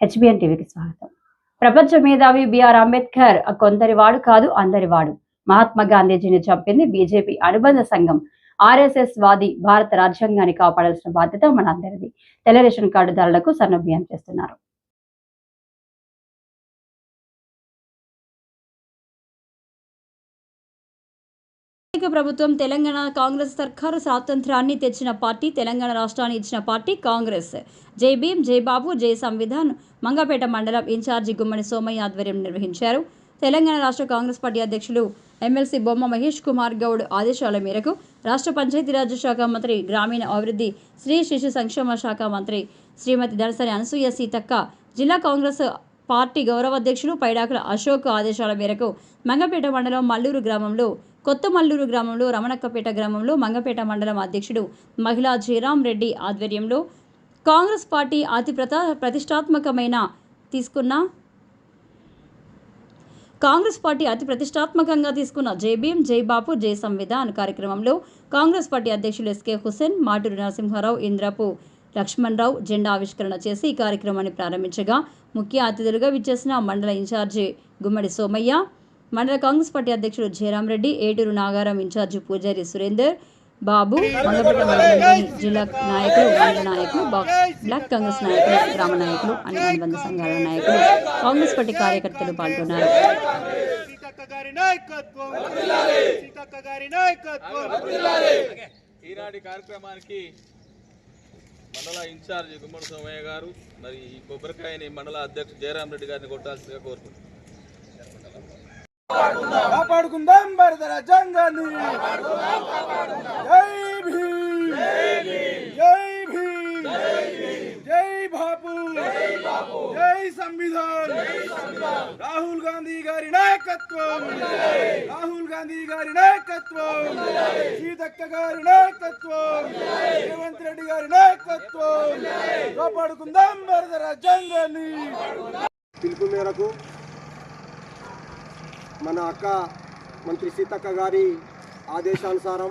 HBN టీవీకి స్వాగతం. ప్రపంచ మేధావి బిఆర్ అంబేద్కర్ కొందరి వాడు కాదు అందరి వాడు. మహాత్మా గాంధీజీని చంపింది బీజేపీ అనుబంధ సంఘం. ఆర్ఎస్ఎస్ వాది భారత రాజ్యాంగాన్ని కాపాడాల్సిన బాధ్యత మనందరిది. తెల్ల రేషన్ కార్డుదారులకు సన్నభ్యం చేస్తున్నారు. స్థానిక ప్రభుత్వం తెలంగాణ కాంగ్రెస్ సర్కారు స్వాతంత్రాన్ని తెచ్చిన పార్టీ తెలంగాణ రాష్ట్రాన్ని ఇచ్చిన పార్టీ కాంగ్రెస్. జై భీం జై బాబు జై సంవిధాన్ మంగపేట మండలం ఇన్ఛార్జి గుమ్మడి సోమయ్య ఆధ్వర్యం నిర్వహించారు. తెలంగాణ రాష్ట్ర కాంగ్రెస్ పార్టీ అధ్యక్షులు ఎమ్మెల్సీ బొమ్మ మహేష్ కుమార్ గౌడ్ ఆదేశాల మేరకు రాష్ట్ర పంచాయతీరాజ్ శాఖ మంత్రి గ్రామీణ అభివృద్ధి స్త్రీ శిశు సంక్షేమ శాఖ మంత్రి శ్రీమతి దళసరి అనసూయ సీతక్క జిల్లా కాంగ్రెస్ పార్టీ గౌరవ అధ్యక్షులు పైడాకుల అశోక్ ఆదేశాల మేరకు మంగపేట మండలం మల్లూరు గ్రామంలో కొత్త మల్లూరు గ్రామంలో రమణక్కపేట గ్రామంలో మంగపేట మండలం అధ్యక్షుడు మహిళా జయరాం రెడ్డి ఆధ్వర్యంలో కాంగ్రెస్ పార్టీ అతి ప్రత ప్రతిష్టాత్మకమైన తీసుకున్న కాంగ్రెస్ పార్టీ అతి ప్రతిష్టాత్మకంగా తీసుకున్న జై భీమ్ జై బాపు జై సంవిధాన్ కార్యక్రమంలో కాంగ్రెస్ పార్టీ అధ్యక్షులు ఎస్కే హుసేన్ మాటూరు నరసింహారావు ఇంద్రపు లక్ష్మణరావు జెండా ఆవిష్కరణ చేసి ఈ కార్యక్రమాన్ని ప్రారంభించగా ముఖ్య అతిథులుగా విచ్చేసిన మండల ఇన్ఛార్జి గుమ్మడి సోమయ్య మండల కాంగ్రెస్ పార్టీ అధ్యక్షుడు జయరాం రెడ్డి ఏటూరు నాగారం ఇన్ఛార్జి పూజారి సురేందర్ బాబు మంగపేట జిల్లా నాయకులు మండల నాయకులు బ్లాక్ కాంగ్రెస్ నాయకులు గ్రామ నాయకులు అన్ని అనుబంధ సంఘాల నాయకులు కాంగ్రెస్ పార్టీ కార్యకర్తలు పాల్గొన్నారు. ఈనాటి కార్యక్రమానికి మండల ఇన్ఛార్జ్ గుమ్మడి సోమయ్య గారు మరి ఈ కొబ్బరికాయని మండల అధ్యక్షుడు జయరాం రెడ్డి గారిని కొట్టాల్సిందిగా కోరుకుంటున్నాను కాపాడుకుందాం భారత రాజ్యాంగాన్ని. జై భీమ్ జై బాపు జై సంవిధాన్ రాహుల్ గాంధీ గారి నాయకత్వం రాహుల్ గాంధీ గారి నాయకత్వం సీతక్క గారి నాయకత్వం రేవంత్ రెడ్డి గారి నాయకత్వం కాపాడుకుందాం భారత రాజ్యాంగాన్ని పిలుపు మేరకు మన అక్క మంత్రి సీతక్క గారి ఆదేశానుసారం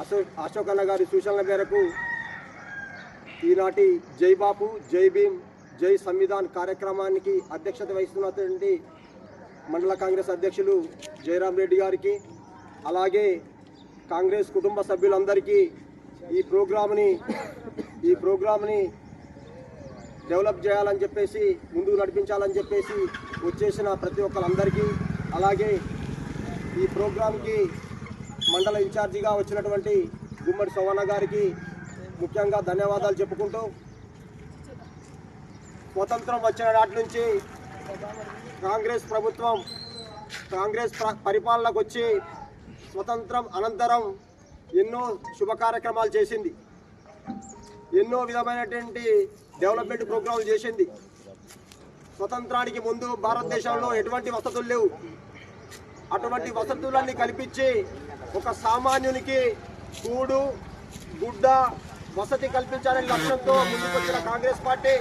అశో అశోక్ అన్న గారి సూచనల మేరకు ఈనాటి జై బాపు జై భీమ్ జై సంవిధాన్ కార్యక్రమానికి అధ్యక్షత వహిస్తున్నటువంటి మండల కాంగ్రెస్ అధ్యక్షులు జయరాం రెడ్డి గారికి అలాగే కాంగ్రెస్ కుటుంబ సభ్యులందరికీ ఈ ప్రోగ్రామ్ని ఈ ప్రోగ్రామ్ని డెవలప్ చేయాలని చెప్పేసి ముందుకు నడిపించాలని చెప్పేసి వచ్చేసిన ప్రతి ఒక్కరందరికీ అలాగే ఈ ప్రోగ్రాంకి మండల ఇన్ఛార్జిగా వచ్చినటువంటి గుమ్మడి సోమన్న గారికి ముఖ్యంగా ధన్యవాదాలు చెప్పుకుంటూ స్వతంత్రం వచ్చిన నాటి నుంచి కాంగ్రెస్ ప్రభుత్వం కాంగ్రెస్ పరిపాలనకు వచ్చి స్వతంత్రం అనంతరం ఎన్నో శుభ కార్యక్రమాలు చేసింది. ఎన్నో విధమైనటువంటి డెవలప్మెంట్ ప్రోగ్రాంలు చేసింది. స్వతంత్రానికి ముందు భారతదేశంలో ఎటువంటి వసతులు లేవు. అటువంటి వసతులన్నీ కల్పించి ఒక సామాన్యునికి కూడు గుడ్డ వసతి కల్పించాలనే లక్ష్యంతో ముందుకొచ్చిన కాంగ్రెస్ పార్టీ